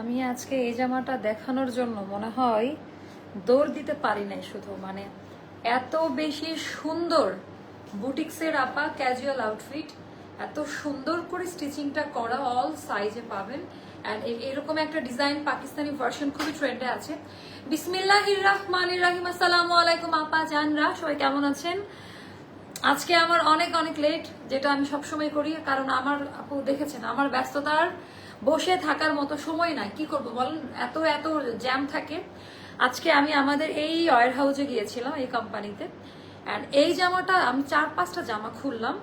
আমি আজকে এই জামাটা দেখানোর জন্য মনে হয় দৌড় দিতে পারি নাই শুধু মানে এত বেশি সুন্দর বুটিক্সের আপা ক্যাজুয়াল আউটফিট এত সুন্দর করে স্টিচিংটা করা অল সাইজে পাবেন। অ্যান্ড এরকম একটা ডিজাইন পাকিস্তানি ভার্সন খুবই ট্রেন্ডে আছে। বিসমিল্লাহির রহমানির রাহিম, আসসালামু আলাইকুম আপা জানরা, সবাই কেমন আছেন? আজকে আমার অনেক অনেক লেট যেটা আমি সবসময় করি, কারণ আমার আপু দেখেছেন, আমার ব্যস্ততার বসে থাকার মতো সময় নাই। কি করব বলেন? এত এত জ্যাম থাকে। আজকে আমি আমাদের এই ওয়ার হাউসে গিয়েছিলাম, এই কোম্পানিতে অ্যান্ড এই জামাটা, আমি চার, পাঁচটা জামা খুললাম।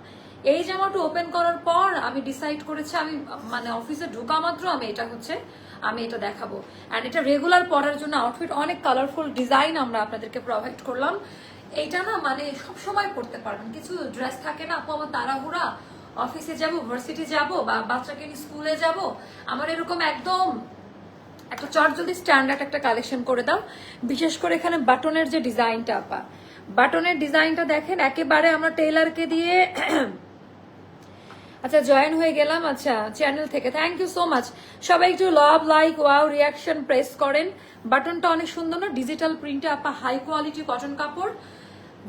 এই জামাটা ওপেন করার পর আমি ডিসাইড করেছি, আমি মানে অফিসে ঢোকা মাত্র আমি এটা হচ্ছে, আমি এটা দেখাবো। অ্যান্ড এটা রেগুলার পরার জন্য আউটফিট অনেক কালারফুল ডিজাইন আমরা আপনাদেরকে প্রোভাইড করলাম। এইটা না মানে সব সময় পড়তে পারবেন। কিছু ড্রেস থাকে না, আপু, আমার তাড়াহুড়া অফিসে যাব ভার্সিটি যাব বা বাচ্চাকে নিয়ে স্কুলে যাব। আমার এরকম একদম একটা চটজলদি স্ট্যান্ডার্ড একটা কালেকশন করে দাও। বিশেষ করে এখানে বাটনের যে ডিজাইনটা আপা, বাটনের ডিজাইনটা দেখেন, একেবারে আমরা টেইলারকে দিয়ে আচ্ছা জয়েন হয়ে গেলাম আচ্ছা চ্যানেল থেকে। থ্যাংক ইউ সো মাচ সবাই একটু love like wow reaction press করেন। বাটনটা অনেক সুন্দর না? ডিজিটাল প্রিন্টে আপা হাই কোয়ালিটি কটন কাপড়।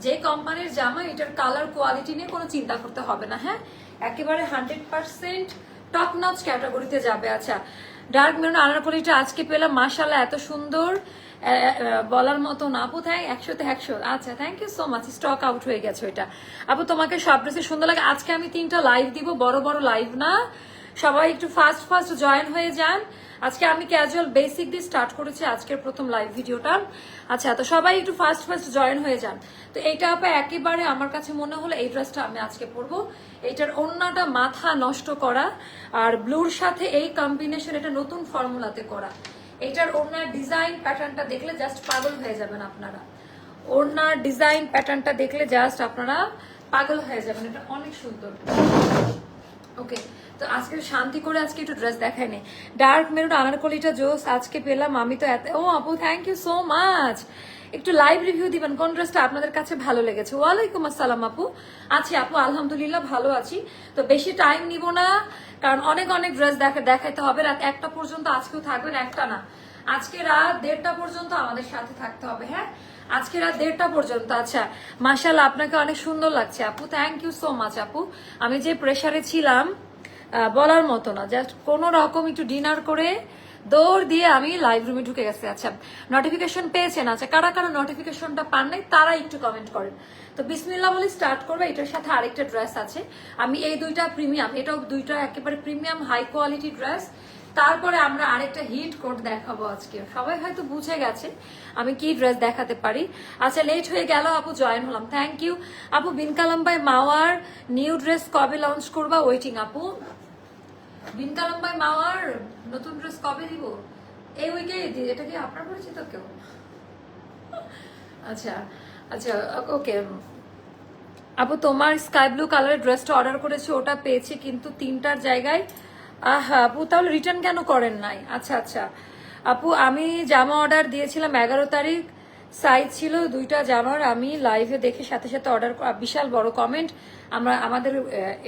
যে কোম্পানির জামা, এটার কালার কোয়ালিটি নিয়ে কোনো চিন্তা করতে হবে না হ্যাঁ? একেবারে হান্ড্রেড পার্সেন্ট টপ নচ ক্যাটাগরিতে যাবে আচ্ছা। ডার্ক মেরুন আনারকলিটা আজকে পেলাম মাসাল্লাহ এত সুন্দর। বলার মতো না, আপু, থ্যাংক, একশোতে একশো। আচ্ছা thank you so much stock out হয়ে গেছে ওইটা আপু, তোমাকে সব ড্রেসে সুন্দর লাগে। আজকে আমি তিনটা লাইভ দিব, বড় বড় লাইভ না। সবাই একটু ফাস্ট ফাস্ট জয়েন হয়ে যান। আজকে আমি ক্যাজুয়াল বেসিক দিয়ে স্টার্ট করেছি আজকের প্রথম লাইভ ভিডিওটা আচ্ছা তো সবাই একটু ফার্স্ট ফার্স্ট জয়েন হয়ে যান। তো এইটা আপা একেবারে আমার কাছে মনে হলো এই ড্রেসটা আমি আজকে পরবো। এটার অন্যটা মাথা নষ্ট করা আর ব্লুর সাথে এই কম্বিনেশন এটা নতুন ফর্মুলাতে করা। এটার ওনার ডিজাইন প্যাটার্নটা দেখলে জাস্ট পাগল হয়ে যাবেন আপনারা। ওনার ডিজাইন প্যাটার্নটা দেখলে জাস্ট আপনারা পাগল হয়ে যাবেন। এটা অনেক সুন্দর। ওকে তো আজকে শান্তি করে আজকে একটু ড্রেস দেখাই নে। ডার্ক মেরুন আনারকলিটা জোস আজকে পেলাম। আমি তো এত ও আপু থ্যাংক ইউ সো মাচ একটু লাইভ রিভিউ দিবেন। কোন ড্রেসটা আপনাদের কাছে ভালো লেগেছে? ওয়ালাইকুম আসসালাম আপু। আছি আপু, আলহামদুলিল্লাহ ভালো আছি। তো বেশি টাইম নিব না, কারণ অনেক অনেক ড্রেস দেখা দেখাইতে হবে। রাত একটা পর্যন্ত আজকেও থাকবেন, একটা না। আজকে রাত দেড়টা পর্যন্ত আমাদের সাথে থাকতে হবে হ্যাঁ? আজকে রাত দেড়টা পর্যন্ত। আচ্ছা মাসাল আপনাকে অনেক সুন্দর লাগছে আপু। থ্যাংক ইউ সো মাচ আপু। আমি যে প্রেসারে ছিলাম বলার মতো না। জাস্ট কোন রকম একটু ডিনার করে দৌড় দিয়ে আমি লাইভ রুমে ঢুকে গেছি। আচ্ছা নোটিফিকেশন পেয়েছেন? আচ্ছা কারা কারা নোটিফিকেশনটা পান নাই, তারা একটু কমেন্ট করেন। তো বিসমিল্লা বলে স্টার্ট করবে। এটার সাথে আরেকটা ড্রেস আছে। আমি এই দুইটা প্রিমিয়াম এটাও দুইটা একেবারে প্রিমিয়াম হাই কোয়ালিটি ড্রেস তারপরে আমরা আরেকটা হিট কোট দেখাবো আজকে। সবাই হয়তো বুঝে গেছে আমি কি ড্রেস দেখাতে পারি। আচ্ছা লেট হয়ে গেল, আপু জয়েন হলাম। থ্যাংক ইউ আপু বিনকালাম্বাই মাওয়ার নিউ ড্রেস কবে লঞ্চ করবা? ওয়েটিং আপু। বিনকালাম্বাই মাওয়ার নতুন ড্রেস কবে দিব? এই উইকে এটা কি আপনার পরিচিত কেউ? আচ্ছা আচ্ছা ওকে আপু, তোমার স্কাই ব্লু কালারের ড্রেসটা অর্ডার করেছি, ওটা পেয়েছি কিন্তু তিনটার জায়গায় আহা, আপু, তাহলে রিটার্ন কেন করেন নাই? আচ্ছা আচ্ছা। আপু, আমি জামা অর্ডার দিয়েছিলাম এগারো তারিখ। সাইজ ছিল দুইটা জামার আমি লাইভে দেখে সাথে সাথে অর্ডার বিশাল বড় কমেন্ট আমরা, আমাদের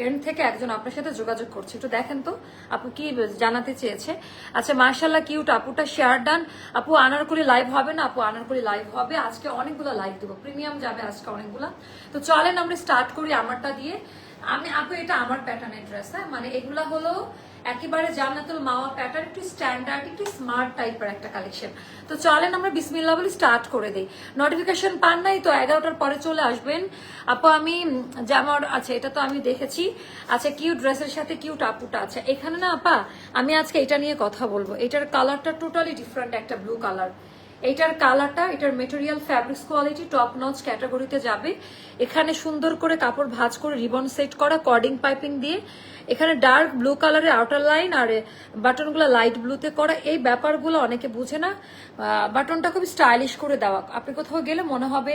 এন্ড থেকে একজন আপনার সাথে যোগাযোগ করছে। একটু দেখেন তো, আপু কি জানাতে চেয়েছে। আচ্ছা মার্শাল্লাহ কিউট আপুটা শেয়ার ডান আপু, আনারকুলি লাইভ হবে না? আপু, আনারকুলি লাইভ হবে। আজকে অনেকগুলো লাইভ দেবো। প্রিমিয়াম যাবে আজকে অনেকগুলো। তো চলেন, আমরা স্টার্ট করি আমারটা দিয়ে। আমি, আপু, এটা আমার প্যাটার্নের ড্রেস হ্যাঁ? মানে এগুলা হলো একেবারে জান্নাতুল মাওয়া প্যাটার্ন একটু স্ট্যান্ডার্ড একটু স্মার্ট টাইপের একটা কালেকশন তো চলেন আমরা বিসমিল্লা বলে স্টার্ট করে দিই। নোটিফিকেশন পান নাই তো এগারোটার পরে চলে আসবেন। আপু, আমি জামার আচ্ছা এটা তো আমি দেখেছি। আচ্ছা কিউ ড্রেসের সাথে কিউট টাপুটা আছে এখানে না, আপা, আমি আজকে এটা নিয়ে কথা বলব। এটার কালারটা টোটালি ডিফারেন্ট একটা ব্লু কালার এটার কালারটা, এটার material fabrics quality top notch ক্যাটাগরিতে যাবে। এখানে সুন্দর করে কাপড় ভাঁজ করে রিবন সেট করা কর্ডিং পাইপিং দিয়ে। এখানে ডার্ক ব্লু কালারের আউটার লাইন আর বাটনগুলো লাইট ব্লুতে করা। এই ব্যাপারগুলো অনেকে বুঝে না। বাটনটা খুব স্টাইলিশ করে দেওয়া। আপনি কোথাও গেলে মনে হবে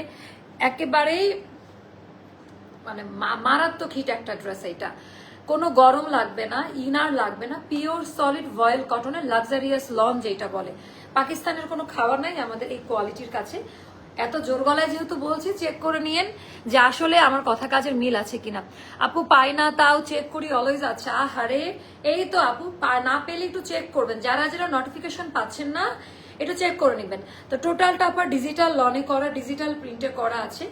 একেবারেই মানে মারাত্মক হিট একটা ড্রেস এটা কোনো গরম লাগবে না, ইনার লাগবে না পিওর সলিড ভয়েল কটনের লাক্সারিয়াস লন যেটা বলে। পাকিস্তানের কোনো খাবার নাই, আমাদের এই কোয়ালিটির কাছে। এত জোর গলায় যেহেতু বলছি চেক করে নিয়েন যে আসলে আমার কথা কাজের মিল আছে কিনা। আপু পাই না, তাও চেক করি অলওয়েজ আছে। আহারে, এই তো আপু না পেলে একটু চেক করবেন। যারা যারা নোটিফিকেশন পাচ্ছেন না এটা চেক করে নেবেন। তো টোটালটা আপনার ডিজিটাল লনে করা ডিজিটাল প্রিন্টে করা আছে।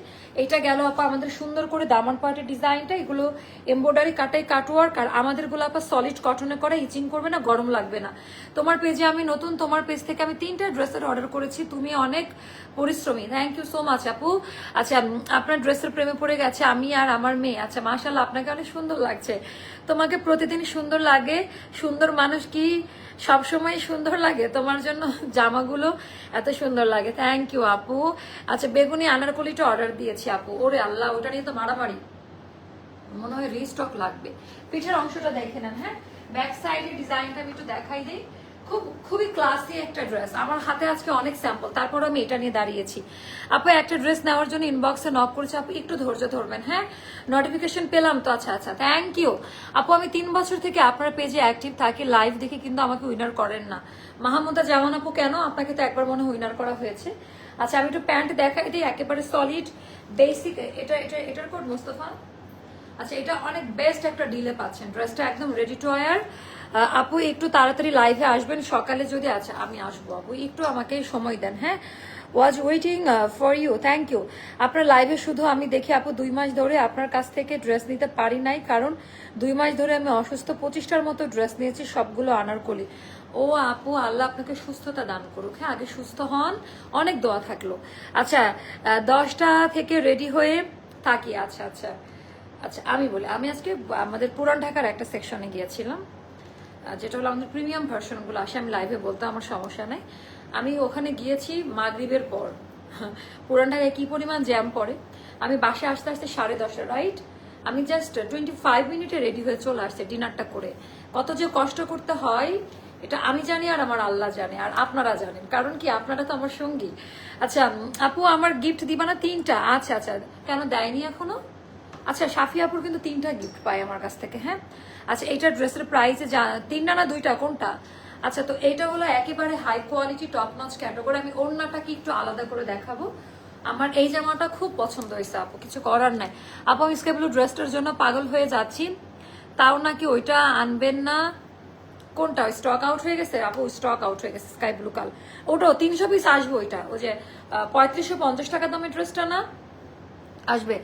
এটা গেল আপা আমাদের সুন্দর করে দামান পার্টের ডিজাইনটা এগুলো এমব্রয়ডারি কাটাই কাটওয়ার্ক আর আমাদেরগুলো আপা সলিড কটনে করা ইচিং করবে না, গরম লাগবে না। তোমার পেজে আমি নতুন, তোমার পেজ থেকে আমি তিনটা ড্রেসের অর্ডার করেছি। তুমি অনেক পরিশ্রমী। থ্যাংক ইউ সো মাচ আপু। আচ্ছা আপনার ড্রেসের প্রেমে পড়ে গেছে আমি আর আমার মেয়ে। আচ্ছা মাশাল্লাহ আপনাকে অনেক সুন্দর লাগছে। তোমাকে প্রতিদিন সুন্দর লাগে। সুন্দর মানুষ কি সবসময় সুন্দর লাগে? তোমার জন্য জামাগুলো এত সুন্দর লাগে। থ্যাংক ইউ আপু। আচ্ছা বেগুনি আনারকলিটা অর্ডার দিয়েছি, আপু। ওরে আল্লাহ, ওটা নিয়ে তো মারামারি। মনে হয় রিস্টক লাগবে। পিঠের অংশটা দেখে নেন হ্যাঁ? ব্যাক সাইডের ডিজাইনটা আমি একটু দেখাই দিই। খুব, খুবই ক্লাসি একটা ড্রেস আমার হাতে আজকে অনেক স্যাম্পল তারপর আমি এটা নিয়ে দাঁড়িয়েছি। আপু, একটা ড্রেস নেওয়ার জন্য ইনবক্সে নক করেছে। আপু, একটু ধৈর্য ধরবেন হ্যাঁ? নোটিফিকেশন পেলাম তো আচ্ছা আচ্ছা থ্যাংক ইউ আপু, আমি তিন বছর থেকে আপনার পেজে অ্যাক্টিভ থাকি লাইভ দেখে কিন্তু আমাকে উইনার করেন না। মাহমুদা, জামান আপু, কেন? আপনাকে তো একবার মনে উইনার করা হয়েছে। আচ্ছা আমি একটু প্যান্ট দেখাই দিই, একেবারে সলিড বেসিক এটা এটা, এটার কোড মুস্তফা? আচ্ছা এটা অনেক বেস্ট একটা ডিলে পাচ্ছেন। ড্রেসটা একদম রেডি টু ওয়ার আপু, একটু তাড়াতাড়ি লাইভে আসবেন, সকালে যদি আচ্ছা আমি আসব আপু। একটু আমাকে সময় দেন হ্যাঁ? Was waiting for you thank you আপনার লাইভে শুধু আমি দেখি আপু, দুই মাস ধরে আপনার কাছ থেকে ড্রেস নিতে পারি নাই, কারণ দুই মাস ধরে আমি অসুস্থ, পঁচিশটার মতো ড্রেস নিয়েছি, সবগুলো আনারকলি। ও আপু, আল্লাহ আপনাকে সুস্থতা দান করুক হ্যাঁ? আগে সুস্থ হন, অনেক দোয়া থাকল। আচ্ছা দশটা থেকে রেডি হয়ে থাকি আচ্ছা আচ্ছা। আচ্ছা আমি বলি, আমি আজকে আমাদের পুরান ঢাকার একটা সেকশনে গিয়েছিলাম। যেটা হলো আমাদের প্রিমিয়াম ভার্সনগুলো আসে আমি লাইভে বলতে আমার সমস্যা নেই। আমি ওখানে গিয়েছি মাগরিবের পর। পুরান ঢাকায় কি পরিমাণ জ্যাম পড়ে? আমি বাসে আসতে আসতে সাড়ে দশটা রাইট আমি জাস্ট টোয়েন্টি ফাইভ মিনিটে রেডি হয়ে চলে আসছে ডিনারটা করে। কত যে কষ্ট করতে হয়, এটা আমি জানি আর আমার আল্লাহ জানে, আর আপনারা জানেন। কারণ কি, আপনারা তো আমার সঙ্গী। আচ্ছা আপু, আমার গিফট দিবা না তিনটা? আচ্ছা আচ্ছা। কেন দেয়নি এখনও? আচ্ছা সাফিয়াপুর কিন্তু তিনটা গিফট পাই আমার কাছ থেকে হ্যাঁ? আচ্ছা এইটা ড্রেসের প্রাইসে তিনটা না দুইটা, কোনটা? আচ্ছা তো এইটা হলো একেবারে high quality top notch category আমি ওড়নাটাকে একটু আলাদা করে দেখাবো? আমার এই জামাটা খুব পছন্দ হয়েছে, আপু, কিছু করার নাই। আপু স্কাই ব্লু ড্রেসটার জন্য পাগল হয়ে যাচ্ছি। তাও নাকি ওইটা আনবেন না? কোনটা? স্টক আউট হয়ে গেছে? আপু স্টক আউট হয়ে গেছে স্কাই ব্লু কাল। ওটাও তিনশো পিস আসবে ওইটা। ওই যে পঁয়ত্রিশশো পঞ্চাশ টাকা দামের ড্রেসটা না? আসবে।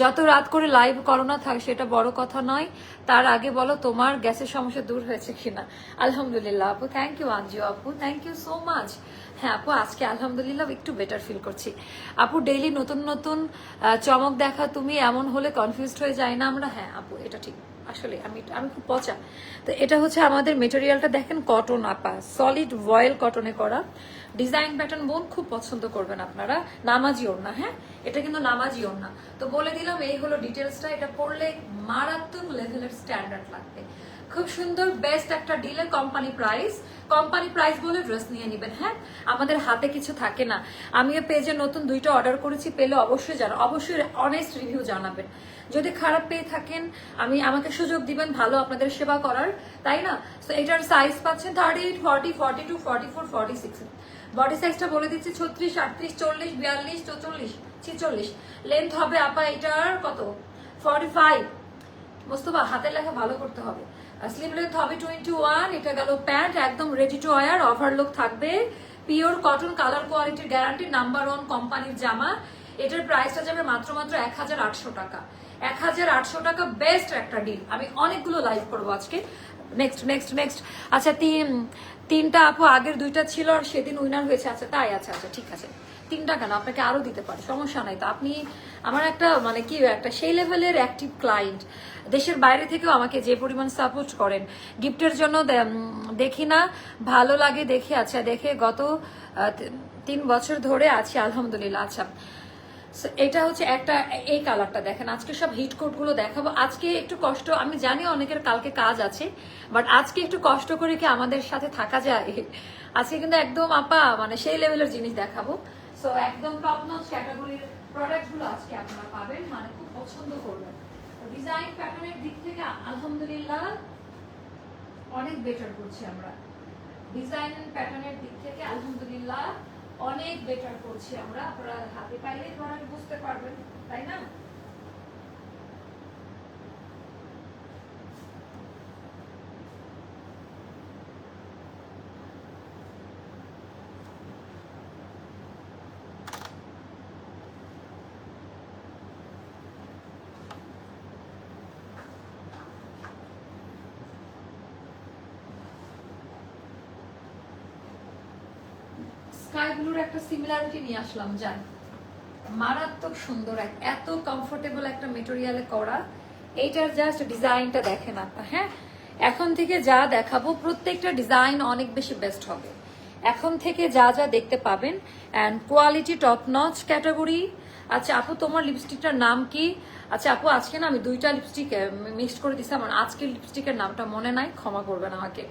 যত রাত করে লাইভ করোনা থাক, সেটা বড় কথা নয়। তার আগে বলো তোমার গ্যাসের সমস্যা দূর হয়েছে কিনা। আলহামদুলিল্লাহ আপু থ্যাংক ইউ আঞ্জিও আপু থ্যাংক ইউ সো মাচ হ্যাঁ আপু, আজকে আলহামদুলিল্লাহ একটু বেটার ফিল করছি। আপু ডেইলি নতুন নতুন চমক দেখা, তুমি এমন হলে কনফিউজড হয়ে যায় না আমরা? হ্যাঁ আপু, এটা ঠিক। আসলে আমি আমি খুব পচা। তো এটা হচ্ছে আমাদের মেটেরিয়ালটা দেখেন কটন আপা। সলিড ভয়েল কটনে করা। ডিজাইন প্যাটার্ন বোন খুব পছন্দ করবেন আপনারা। নামাজি ওড়না হ্যাঁ? এটা কিন্তু নামাজি ওড়না। তো বলে দিলাম, এই হলো ডিটেলসটা এটা পড়লে মারাত্মক লেভেলের স্ট্যান্ডার্ড লাগবে। খুব সুন্দর বেস্ট একটা ডিলে কোম্পানি প্রাইস কোম্পানি প্রাইস বলে ড্রেস নিয়ে নেবেন হ্যাঁ? আমাদের হাতে কিছু থাকে না। আমিও পেজে নতুন দুইটা অর্ডার করেছি, পেলে অবশ্যই জানা অবশ্যই অনেস্ট রিভিউ জানাবেন। যদি খারাপ পেয়ে থাকেন, আমি আমাকে সুযোগ দিবেন ভালো আপনাদের সেবা করার, তাই না? তো এটার সাইজ পাচ্ছেন thirty eight forty forty two forty four forty six body সাইজটা বলে দিচ্ছি ছত্রিশ, আটত্রিশ, চল্লিশ, বিয়াল্লিশ, চৌচল্লিশ, ছিচল্লিশ। লেন্থ হবে আপা এটার কত? ফর্টি ফাইভ মোস্তফা হাতের লেখা ভালো করতে হবে। স্লিম লেন্থ হবে টোয়েন্টি ওয়ান এটা গেল প্যান্ট একদম রেডি টু ওয়ার ওভারলুক থাকবে। পিওর কটন কালার কোয়ালিটির গ্যারান্টি নাম্বার ওয়ান কোম্পানির জামা। এটার প্রাইসটা যাবে মাত্র মাত্র এক হাজার আটশো টাকা। এক হাজার আটশো টাকা বেস্ট একটা ডিল আমি অনেকগুলো লাইভ করব আজকে। নেক্সট নেক্সট নেক্সট আচ্ছা তিন, তিনটা আপু, আগের দুইটা ছিল আর সেদিন উইনার হয়েছে। আচ্ছা তাই? আচ্ছা আচ্ছা ঠিক আছে। তিনটা কেন? আপনাকে আরও দিতে পারে, সমস্যা নাই তো। আপনি আমার একটা মানে কি, একটা সেই লেভেলের অ্যাক্টিভ ক্লায়েন্ট দেশের বাইরে থেকেও আমাকে যে পরিমাণ সাপোর্ট করেন গিফটের জন্য দেখি না, ভালো লাগে দেখে। আচ্ছা দেখে গত তিন বছর ধরে আছি, আলহামদুলিল্লাহ। আচ্ছা এটা হচ্ছে একটা, এই কালারটা দেখেন, আজকে সব হিট কোটগুলো দেখাবো। আজকে একটু কষ্ট, আমি জানি অনেকের কালকে কাজ আছে বাট আজকে একটু কষ্ট করে কি আমাদের সাথে থাকা যায়? আজকে কিন্তু একদম আপা মানে সেই লেভেলের জিনিস দেখাবো। সো একদম টপ নচ ক্যাটাগরির প্রোডাক্টগুলো আজকে আপনারা পাবেন মানে খুব পছন্দ করবেন। ডিজাইন প্যাটার্নের দিক থেকে আলহামদুলিল্লাহ অনেক বেটার করছি আমরা। ডিজাইন প্যাটার্নের দিক থেকে আলহামদুলিল্লাহ অনেক বেটার করছি আমরা। আপনারা হাতে পাইলে ধরেন বুঝতে পারবেন তাই না? স্কাই ব্লুর একটা সিমিলারিটি নিয়ে আসলাম, জান। মারাত্মক সুন্দর, এক এত কমফোর্টেবল একটা মেটেরিয়ালে করা। এইটার জাস্ট ডিজাইনটা দেখেন আপনার হ্যাঁ? এখন থেকে যা দেখাবো, প্রত্যেকটা ডিজাইন অনেক বেশি বেস্ট হবে। এখন থেকে যা যা দেখতে পাবেন and quality top notch category আচ্ছা আপু, তোমার লিপস্টিকটার নাম কি? আচ্ছা আপু, আজকে না আমি দুইটা লিপস্টিক মিক্সড করে দিছি, আমার আজকের লিপস্টিকের নামটা মনে নাই, ক্ষমা করবেন আমাকে।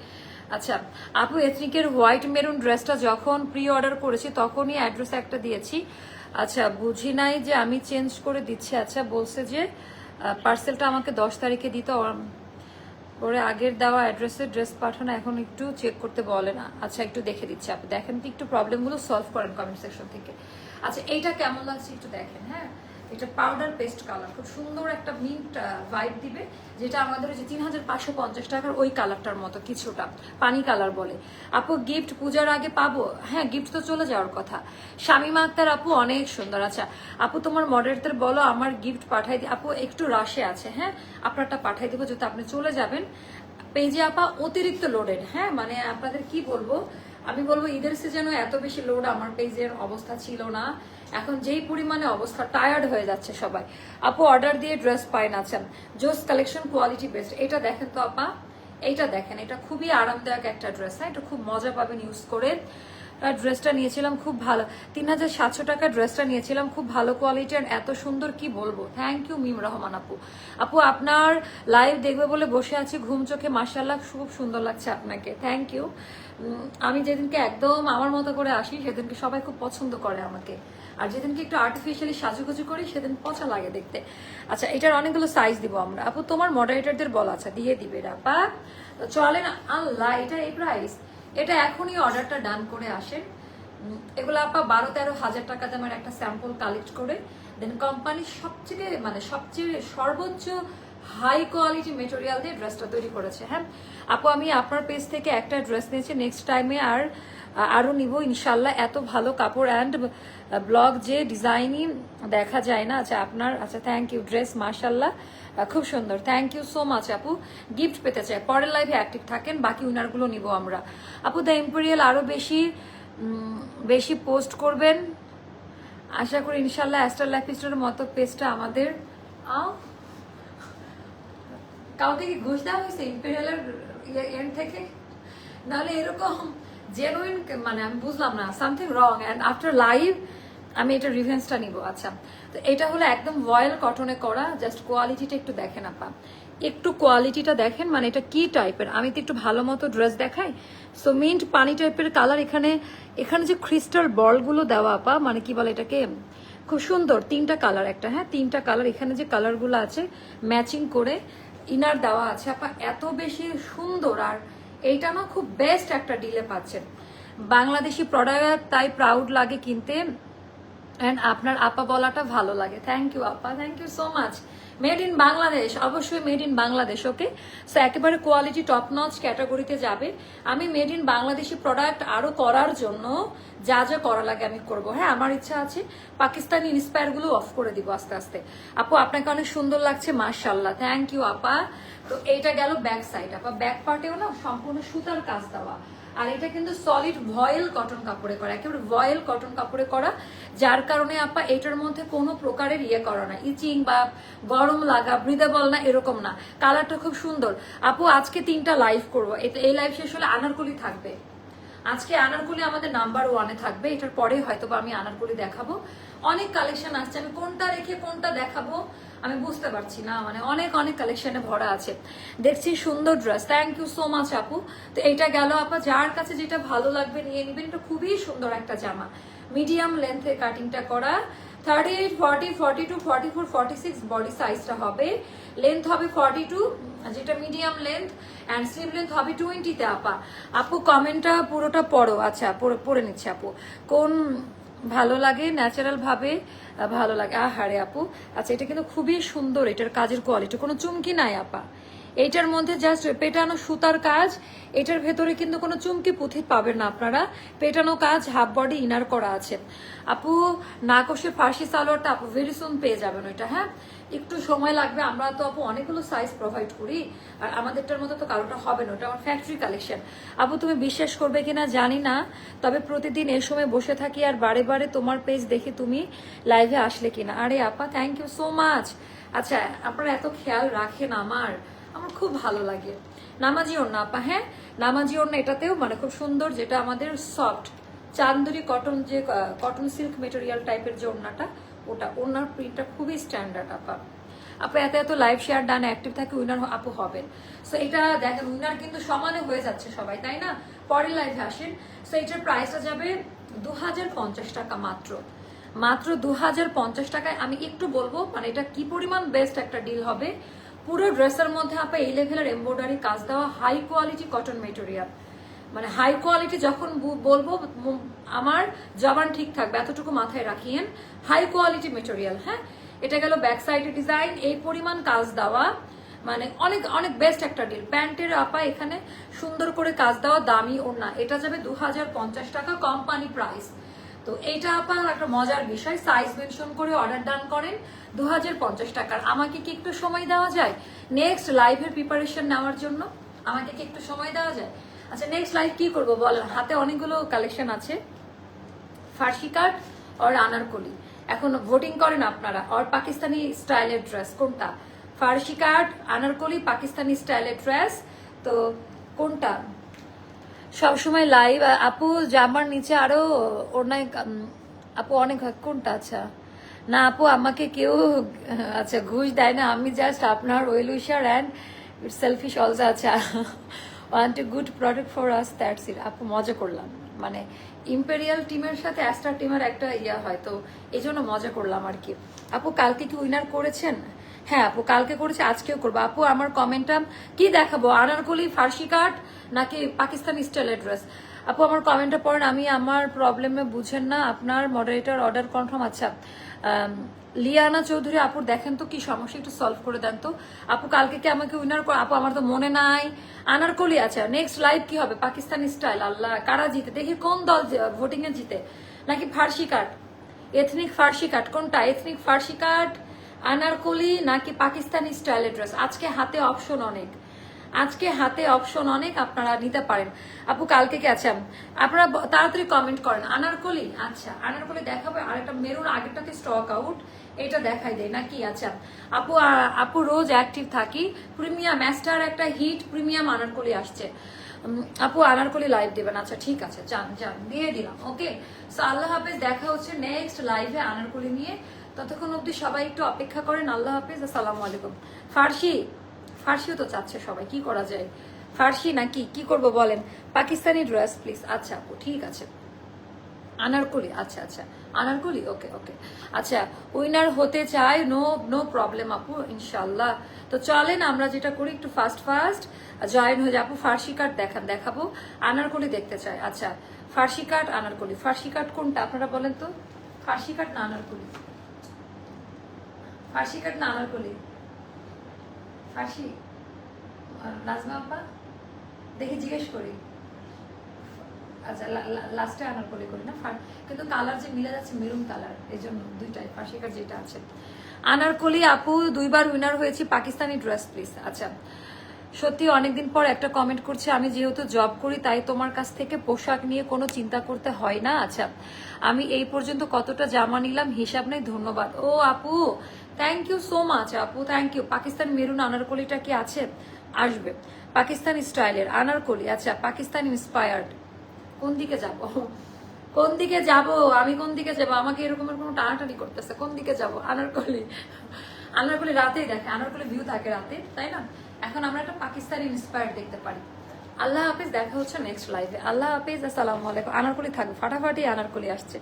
আচ্ছা আপু এথনিকের হোয়াইট মেরুন ড্রেসটা যখন প্রি অর্ডার করেছি, তখনই অ্যাড্রেস একটা দিয়েছি। আচ্ছা বুঝি নাই যে আমি চেঞ্জ করে দিচ্ছি। আচ্ছা বলছে যে পার্সেলটা আমাকে দশ তারিখে দিতে পরে আগের দেওয়া অ্যাড্রেসে ড্রেস পাঠানো এখন একটু চেক করতে বলে না। আচ্ছা একটু দেখে দিচ্ছি আপনি দেখেন তো একটু প্রবলেমগুলো সলভ করেন কমেন্ট সেকশন থেকে। আচ্ছা এইটা কেমন লাগছে একটু দেখেন হ্যাঁ? এটা পাউডার পেস্ট কালার খুব সুন্দর একটা মিন্ট ভাইব দিবে, যেটা আমাদের যে তিন হাজার পাঁচশো পঞ্চাশ টাকার ওই কালারটার মতো কিছুটা, পানি কালার বলে। আপু গিফট পূজার আগে পাবো? হ্যাঁ গিফট তো চলে যাওয়ার কথা। শামিমা আক্তার, আপু, অনেক সুন্দর। আচ্ছা আপু, তোমার মডারেটর বলো, আমার গিফট পাঠাই দি আপু, একটু রাশে আছে হ্যাঁ? আপনারটা পাঠাই দিব, যাতে আপনি চলে যাবেন। পেজে আপা অতিরিক্ত লোডেড হ্যাঁ? মানে আপনাদের কি বলব? আমি বলব ঈদের সিজনও এত বেশি লোড আমার পেজের অবস্থা ছিল না। এখন যেই পরিমাণে অবস্থা টায়ার্ড হয়ে যাচ্ছে সবাই। আপু অর্ডার দিয়ে ড্রেস পাইন আছেন জোস কালেকশন কোয়ালিটি বেস্ট এটা দেখেন তো আপা, এইটা দেখেন, এটা খুবই আরামদায়ক একটা ড্রেস হ্যাঁ? এটা খুব মজা পাবেন ইউজ করে। আর ড্রেসটা নিয়েছিলাম খুব ভালো। তিন হাজার সাতশো টাকা ড্রেসটা নিয়েছিলাম খুব ভালো কোয়ালিটি আর এত সুন্দর, কি বলব? থ্যাংক ইউ মিম রহমান আপু। আপু, আপনার লাইভ দেখবে বলে বসে আছি, ঘুম চোখে মার্শাল্লাহ খুব সুন্দর লাগছে আপনাকে। থ্যাংক ইউ আমি যেদিনকে একদম আমার মতো করে আসি, সেদিনকে সবাই খুব পছন্দ করে আমাকে। আর যেদিনকে একটু আর্টিফিশিয়ালি সাজুগুজু করি, সেদিন পচা লাগে দেখতে। আচ্ছা এটার অনেকগুলো সাইজ দিব আমরা। আপু, তোমার মডারেটরদের বল আচ্ছা দিয়ে দিবে তো চলেন, আল্লাহ, এটা এই প্রাইস এটা এখনই অর্ডারটা ডান করে আসেন। এগুলো আপা বারো তেরো হাজার টাকা দামের একটা স্যাম্পল কালেক্ট করে দেন কোম্পানি সবচেয়ে মানে সবচেয়ে সর্বোচ্চ হাই কোয়ালিটি মেটেরিয়াল দিয়ে ড্রেসটা তৈরি করেছে হ্যাঁ? আপু, আমি আপনার পেজ থেকে একটা ড্রেস নিয়েছি, নেক্সট টাইমে আর আরও নিব, ইনশাল্লাহ। এত ভালো কাপড় অ্যান্ড ব্লগ যে ডিজাইনই দেখা যায় না আচ্ছা আপনার আচ্ছা থ্যাংক ইউ ড্রেস মার্শাল্লাহ খুব সুন্দর। থ্যাংক ইউ সো মাচ আপু। গিফট পেতে চাই। পরের লাইভে অ্যাক্টিভ থাকেন, বাকি উইনারগুলো নিব আমরা। আপু দ্য ইম্পেরিয়াল আরও বেশি বেশি পোস্ট করবেন। আশা করি, ইনশাল্লাহ অ্যাস্টার লাইফ মতো পেজটা আমাদের কাউকে কি ঘুষ দেওয়া হয়েছে ইম্পেরিয়ালের এন্ড থেকে? নাহলে এরকম জেনুইন মানে আমি বুঝলাম না something wrong and after live আমি এটা রিভেন্সটা নিব আচ্ছা। তো এটা হলো একদম ভয়েল কটনে করা জাস্ট কোয়ালিটিটা একটু দেখেন আপা। একটু কোয়ালিটিটা দেখেন মানে এটা কি টাইপের আমি তো একটু ভালো মতো ড্রেস দেখাই। সো মিন্ট পানি টাইপের কালার এখানে এখানে যে ক্রিস্টাল বলগুলো দেওয়া আপা মানে কি বলে এটাকে? খুব সুন্দর, তিনটা কালার একটা হ্যাঁ? তিনটা কালার এখানে যে কালারগুলো আছে ম্যাচিং করে ইনার দেওয়া আছে। আপনার এত বেশি সুন্দর আর এইটা না খুব বেস্ট একটা ডিলে পাচ্ছেন। বাংলাদেশি প্রোডাক্ট তাই প্রাউড লাগে কিনতে। অ্যান্ড আপনার আপা বলাটা ভালো লাগে। থ্যাংক ইউ আপা। Thank you so much made in Bangladesh অবশ্যই made in Bangladesh okay so একেবারে কোয়ালিটি টপ নচ ক্যাটাগরিতে যাবে। আমি মেড ইন বাংলাদেশি প্রোডাক্ট আরও করার জন্য যা যা করা লাগে আমি করব হ্যাঁ? আমার ইচ্ছা আছে পাকিস্তানি ইন্সপায়ারগুলো অফ করে দিব আস্তে আস্তে। আপু, আপনাকে অনেক সুন্দর লাগছে মার্শাল্লাহ থ্যাংক ইউ আপা। তো এইটা গেল ব্যাক সাইড আপা। ব্যাক পার্টেও না সম্পূর্ণ সুতার কাজ দেওয়া। আর এটা কিন্তু সলিড ভয়েল কটন কাপড়ে করা, একেবারে ভয়েল কটন কাপড়ে করা, যার কারণে আপা এটার মধ্যে কোনো প্রকারের ইয়ে করা না। ইচিং বা গরম লাগা বল না, এরকম না। কালারটা খুব সুন্দর। আপু, আজকে তিনটা লাইভ করব। এই লাইভ শেষ হলে আনারকলি থাকবে। আজকে আনারকলি আমাদের নাম্বার ওয়ানে থাকবে। এটার পরে হয়তো আমি আনারকলি দেখাবো। অনেক কালেকশন আসছে। আমি কোনটা রেখে কোনটা দেখাবো? আমি বুঝতে পারছি না মানে অনেক অনেক কালেকশনে ভরা আছে। দেখছি সুন্দর dress thank you so much আপু। তো এইটা গেল আপা, যার কাছে যেটা ভালো লাগবে নিয়ে নিবেন, এটা খুবই সুন্দর একটা জামা। মিডিয়াম লেন্থে কাটিংটা করা thirty eight forty forty two forty four forty six body সাইজটা হবে। লেন্থ হবে ফর্টি টু যেটা medium length and sleeve length হবে টোয়েন্টিতে আপা। আপু কমেন্টটা পুরোটা পড়ো আচ্ছা পড়ে- নিচ্ছে আপু। কোন ভালো লাগে ন্যাচারাল ভাবে ভালো লাগে। আহারে আপু। আচ্ছা এটা কিন্তু খুবই সুন্দর, এটার কাজের কোয়ালিটি কোনো চুমকি নাই, আপা। এইটার মধ্যে জাস্ট পেটানো সুতার কাজ, এটার ভেতরে কিন্তু কোনো চুমকি পুঁথি পাবেন না আপনারা। পেটানো কাজ হাফ বডি ইনার করা আছে। আপু না কষে ফার্সি সালোয়ারটা আপু ভেরি সুন পেয়ে যাবেন ওইটা হ্যাঁ? একটু সময় লাগবে, আমরা তো আপু অনেকগুলো সাইজ প্রোভাইড করি, আর আমাদেরটার মতো তো কারোটা হবে না, ওটা আমার ফ্যাক্টরি কালেকশন আপু, তুমি বিশ্বাস করবে কিনা জানি না, তবে প্রতিদিন এ সময় বসে থাকি আর বারে বারে তোমার পেজ দেখে তুমি লাইভে আসলে কিনা। আরে আপা থ্যাংক ইউ সো মাচ আচ্ছা আপনারা এত খেয়াল রাখেন আমার আমার খুব ভালো লাগে। নামাজি ওড়না আপা হ্যাঁ? নামাজি ওড়না এটাতেও মানে খুব সুন্দর যেটা আমাদের সফট চান্দুরি কটন যে কটন সিল্ক মেটেরিয়াল টাইপের যে ওড়নাটা ওটা ওড়নার প্রিন্টটা খুবই স্ট্যান্ডার্ড আপা। আপু, এত এত লাইভ শেয়ার ডান অ্যাক্টিভ থাকে উইনার আপু হবেন। সো এটা দেখেন উইনার কিন্তু সমানে হয়ে যাচ্ছে সবাই, তাই না? পরের লাইভে আসেন। সো এটার প্রাইসটা যাবে দু হাজার পঞ্চাশ টাকা মাত্র। মাত্র দু হাজার পঞ্চাশ টাকায় আমি একটু বলব মানে এটা কি পরিমাণ বেস্ট একটা ডিল হবে? পুরো ড্রেসের মধ্যে, আপা, এই লেভেলের এমব্রয়ডারি কাজ দেওয়া হাই কোয়ালিটি কটন মেটেরিয়াল মানে হাই কোয়ালিটি যখন বলব আমার জবান ঠিক থাকবে, এতটুকু মাথায় রাখিয়েন। হাই কোয়ালিটি মেটেরিয়াল হ্যাঁ? এটা গেল ব্যাক সাইডে ডিজাইন এই পরিমাণ কাজ দেওয়া। মানে অনেক অনেক বেস্ট একটা ডিল প্যান্টের আপা এখানে সুন্দর করে কাজ দেওয়া, দামি ওড়না। এটা যাবে দু হাজার পঞ্চাশ টাকা কোম্পানি প্রাইস তো এইটা আপনার একটা মজার বিষয় সাইজ মেনশন করে অর্ডার ডান করেন দু টাকার। আমাকে কি একটু সময় দেওয়া যায়? নেক্সট লাইভের প্রিপারেশন নেওয়ার জন্য আমাকে কি একটু সময় দেওয়া যায়? আচ্ছা নেক্সট লাইফ কি করব বল? হাতে অনেকগুলো কালেকশন আছে। ফার্সি কাট আর আনারকলি এখন ভোটিং করেন আপনারা। আর পাকিস্তানি স্টাইলের ড্রেস কোনটা? ফার্সি কাট আনারকলি পাকিস্তানি স্টাইলের ড্রেস তো কোনটা? সবসময় লাইভ আপু, জামার নিচে আরও অনেক আপু, অনেক। কোনটা? আচ্ছা। না, আপু, আমাকে কেউ আচ্ছা ঘুষ দেয় না। আমি জাস্ট আপনার well wisher and selfish also আচ্ছা। One a good product for us that's it আপু, মজা করলাম। মানে ইম্পেরিয়াল টিমের সাথে অ্যাস্টার টিমের একটা ইয়া হয়, তো এই জন্য মজা করলাম আর কি। আপু, কালকে কি উইনার করেছেন? হ্যাঁ আপু, কালকে করেছে, আজকেও করব। আপু, আমার কমেন্টটা কি দেখাবো? আনারকলি ফার্সি কাট নাকি পাকিস্তানি স্টাইলের ড্রেস আপু, আমার কমেন্টটা পড়েন, আমি আমার প্রবলেমে বুঝেন না, আপনার মডারেটর অর্ডার কনফার্ম আচ্ছা। লিয়ানা চৌধুরী আপুর দেখেন তো কি সমস্যা, একটু সলভ করে দেন তো। আপু, কালকে কি আমাকে উইনার কর আপু, আমার তো মনে নাই। আনারকলি আছে নেক্সট লাইভ কি হবে? পাকিস্তানি স্টাইল আল্লাহ, কারা জিতে? দেখি কোন দল ভোটিং এ জিতে। নাকি ফার্সি কাট এথনিক ফার্সি কাট কোনটা? এথনিক ফার্সি কাট আনারকলি নাকি পাকিস্তানি স্টাইলের ড্রেস আজকে হাতে অপশন অনেক। আজকে হাতে অপশন অনেক আপনারা নিতে পারেন। আপু, কালকে কে আছেন আপনারা তাড়াতাড়ি কমেন্ট করেন। আনারকলি আচ্ছা আনারকলি দেখাবে। আর একটা মেরুন আগেরটাতে স্টক আউট এটা দেখাই দেয় নাকি? আচ্ছা আপু আপু রোজ অ্যাক্টিভ থাকি। প্রিমিয়াম ম্যাস্টার একটা হিট প্রিমিয়াম আনারকলি আসছে। আপু আনারকলি লাইভ দেবেন। আচ্ছা ঠিক আছে, যান যান, দিয়ে দিলাম। ওকে, সো আল্লাহ হাফেজ, দেখা হচ্ছে নেক্সট লাইভে আনারকলি নিয়ে। ততক্ষণ অবধি সবাই একটু অপেক্ষা করেন। আল্লাহ হাফেজ, আসসালামু আলাইকুম। ফার্সি ফার্সিও তো চাচ্ছে সবাই, কি করা যায়? ফার্সি নাকি? কি করব বলেন? পাকিস্তানি ড্রেস প্লিজ আচ্ছা আপু, ঠিক আছে। আনারকলি আচ্ছা আচ্ছা। আনারকলি? ওকে ওকে। আচ্ছা উইনার হতে চায় নো নো প্রবলেম, আপু ইনশাল্লাহ তো চলেন, আমরা যেটা করি একটু ফাস্ট ফাস্ট জয়েন হয়ে যাব, ফার্সি কাট দেখান, দেখাবো। আনারকলি দেখতে চাই। আচ্ছা ফার্সি কাট আনারকলি। ফার্সি কাট কোনটা, আপনারা বলেন তো? ফার্সি কাট না, আনারকলি? ফার্সি কাট না, আনারকলি? ফার্সি আর নাজমা আপা দেখি জিজ্ঞেস করি। আচ্ছা লাস্টে আনারকলি করি না, ফার- কিন্তু কালার যে মিলে যাচ্ছে মেরুন কালার এই জন্য দুইটাই, ফার্সিকার যেটা আছে। আনারকলি আপু, দুইবার উইনার হয়েছি, পাকিস্তানি ড্রেস প্লিজ আচ্ছা সত্যি অনেকদিন পর একটা কমেন্ট করছে, আমি যেহেতু জব করি, তাই তোমার কাছ থেকে পোশাক নিয়ে কোনো চিন্তা করতে হয় না। আচ্ছা আমি এই পর্যন্ত কতটা জামা নিলাম, হিসাব নেই, ধন্যবাদ। ও আপু থ্যাংক ইউ সো মাচ আপু থ্যাংক ইউ পাকিস্তান মেরুন আনারকলিটা কি আছে? আসবে। পাকিস্তান স্টাইলের আনারকলি আচ্ছা পাকিস্তানি ইন্সপায়ার্ড কোন দিকে যাব? কোন দিকে যাব? আমি কোন দিকে যাব? আমাকে এরকমের কোনো টানাটানি করতেছে। কোন দিকে যাব? আনারকলি আনারকলি রাতেই দেখে। আনারকলি ভিউ থাকে রাতে, তাই না? এখন আমরা একটা পাকিস্তানি ইন্সপায়ার্ড দেখতে পারি। আল্লাহ হাফিজ, দেখা হচ্ছে নেক্সট লাইফে আল্লাহ হাফিজ, আসসালামু আলাইকুম। আনারকলি থাকবে। ফাটাফাটি আনারকলি আসছে।